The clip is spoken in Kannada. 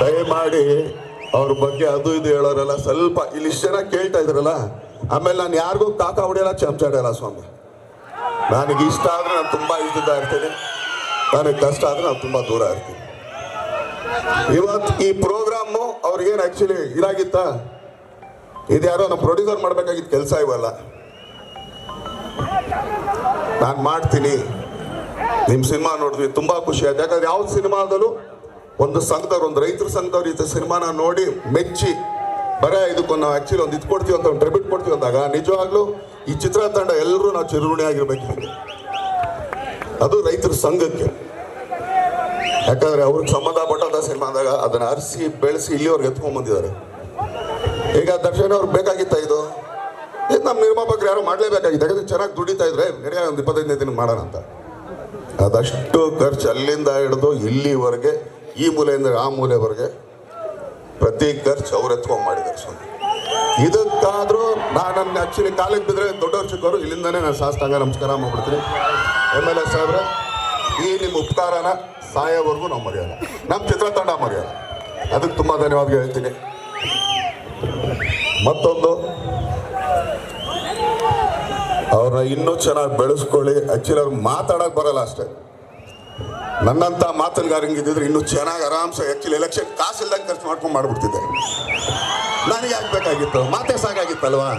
ದಯಮಾಡಿ ಅವ್ರ ಬಗ್ಗೆ ಅದು ಇದು ಹೇಳೋರಲ್ಲ ಸ್ವಲ್ಪ ಇಲ್ಲಿ ಇಷ್ಟು ಜನ ಕೇಳ್ತಾ ಇದ್ರಲ್ಲ, ಆಮೇಲೆ ನಾನು ಯಾರಿಗೂ ಕಾಕ ಹೊಡೆಯಲ್ಲ ಚಮಚಾಡಲ್ಲ ಸ್ವಾಮಿ. ನನಗೆ ಇಷ್ಟ ಆದ್ರೆ ನಾನು ತುಂಬಾ ಇಷ್ಟದ ಇರ್ತೀನಿ. ನನಗೆ ಕಷ್ಟ ಆದ್ರೆ ನಾನು ತುಂಬಾ ದೂರ ಇರ್ತೀನಿ. ಇವತ್ತು ಈ ಪ್ರೋಗ್ರಾಮು ಅವ್ರಿಗೇನು ಆಕ್ಚುಲಿ ಇದಾಗಿತ್ತ? ಇದ್ಯಾರೋ ನಮ್ಮ ಪ್ರೊಡ್ಯೂಸರ್ ಮಾಡ್ಬೇಕಾಗಿದ್ದ ಕೆಲಸ ಇವಲ್ಲ. ನಾನು ಮಾಡ್ತೀನಿ. ನಿಮ್ಮ ಸಿನಿಮಾ ನೋಡಿದ್ವಿ, ತುಂಬಾ ಖುಷಿ ಆಯ್ತು. ಯಾಕಂದ್ರೆ ಯಾವ ಸಿನಿಮಾದಲ್ಲೂ ಒಂದು ಸಂಘದವ್ರು, ಒಂದು ರೈತರ ಸಂಘದವ್ರು ಈ ಸಿನಿಮಾನ ನೋಡಿ ಮೆಚ್ಚಿ, ಬರ ಇದಕ್ಕೊಂದು ನಾವು ಆಕ್ಚುಲಿ ಒಂದು ಇದು ಕೊಡ್ತೀವಿ ಅಂತ ಒಂದು ಟ್ರಿಬ್ಯೂಟ್ ಕೊಡ್ತೀವಿ ಅಂದಾಗ, ನಿಜವಾಗ್ಲೂ ಈ ಚಿತ್ರತಂಡ ಎಲ್ಲರೂ ನಾವು ಚಿರುಣಿ ಆಗಿರ್ಬೇಕು ಅದು ರೈತರ ಸಂಘಕ್ಕೆ. ಯಾಕಂದ್ರೆ ಅವ್ರಿಗೆ ಸಂಬಂಧಪಟ್ಟಂಥ ಸಿನಿಮಾ ಅಂದಾಗ ಅದನ್ನ ಅರಿಸಿ, ಬೆಳೆಸಿ ಇಲ್ಲಿವರೆಗೆ ಎತ್ಕೊಂಡ್ ಬಂದಿದ್ದಾರೆ ಈಗ ದರ್ಶನ್ ಅವ್ರಿಗೆ ಬೇಕಾಗಿತ್ತ ಇದು? ಇದು ನಮ್ಮ ನಿರ್ಮಾಪಕರು ಯಾರು ಮಾಡಲೇಬೇಕಾಗಿತ್ತು. ಯಾಕಂದ್ರೆ ಚೆನ್ನಾಗಿ ದುಡಿತಾ ಇದ್ರೆ ನಡೆಯ ಒಂದು ಇಪ್ಪತ್ತೈದನೇ ದಿನ ಮಾಡೋಣ ಅಂತ. ಅದಷ್ಟು ಖರ್ಚು ಅಲ್ಲಿಂದ ಹಿಡಿದು ಇಲ್ಲಿವರೆಗೆ ಈ ಮೂಲೆಯಿಂದ ಆ ಮೂಲೆವರೆಗೆ ಪ್ರತಿ ಖರ್ಚು ಅವ್ರು ಎತ್ಕೊಂಡ್ ಮಾಡಿದ್ದಾರೆ ಸ್ವಾಮಿ. ಇದಕ್ಕಾದ್ರೂ ನಾನು ಆಕ್ಚುಲಿ ಕಾಲಿಗೆ ಬಿದ್ದರೆ ದೊಡ್ಡವ್ರ ಚಿಕ್ಕವರು ಇಲ್ಲಿಂದಾನೇ ನಾನು ಶಾಸ್ತ್ರಾಂಗ ನಮಸ್ಕಾರ ಮಾಡ್ಬಿಡ್ತೀನಿ. ಎಂ ಎಲ್ ಎ ಸಾಹೇಬ್ರೆ, ಈ ನಿಮ್ಮ ಉಪಕಾರನ ಸಾಯೋವರೆಗೂ ನಾವು ಮರ್ಯಾದ. ನಮ್ಮ ಚಿತ್ರತಂಡ ಮರೆಯಲ್ಲ ಅದಕ್ಕೆ ತುಂಬ ಧನ್ಯವಾದ ಹೇಳ್ತೀನಿ. ಮತ್ತೊಂದು. ಅವ್ರನ್ನ ಇನ್ನೂ ಚೆನ್ನಾಗಿ ಬೆಳೆಸ್ಕೊಳ್ಳಿ. ಆಕ್ಚುಲಿ ಅವ್ರಿಗೆ ಮಾತಾಡೋಕೆ ಬರಲ್ಲ ಅಷ್ಟೇ. ನನ್ನಂತ ಮಾತನ್ಗಾರಂಗಿದ್ದಿದ್ರೆ ಇನ್ನೂ ಚೆನ್ನಾಗಿ ಆರಾಮ್ಸೆ ಆಕ್ಚುಲಿ ಎಲೆಕ್ಷನ್ ಕಾಸಿಲ್ದಂಗೆ ಖರ್ಚು ಮಾಡ್ಕೊಂಡು ಮಾಡ್ಬಿಡ್ತಿದ್ದೆ ನನಗೆ ಆಗ್ಬೇಕಾಗಿತ್ತು, ಮಾತೇ ಸಾಕಾಗಿತ್ತಲ್ವಾ?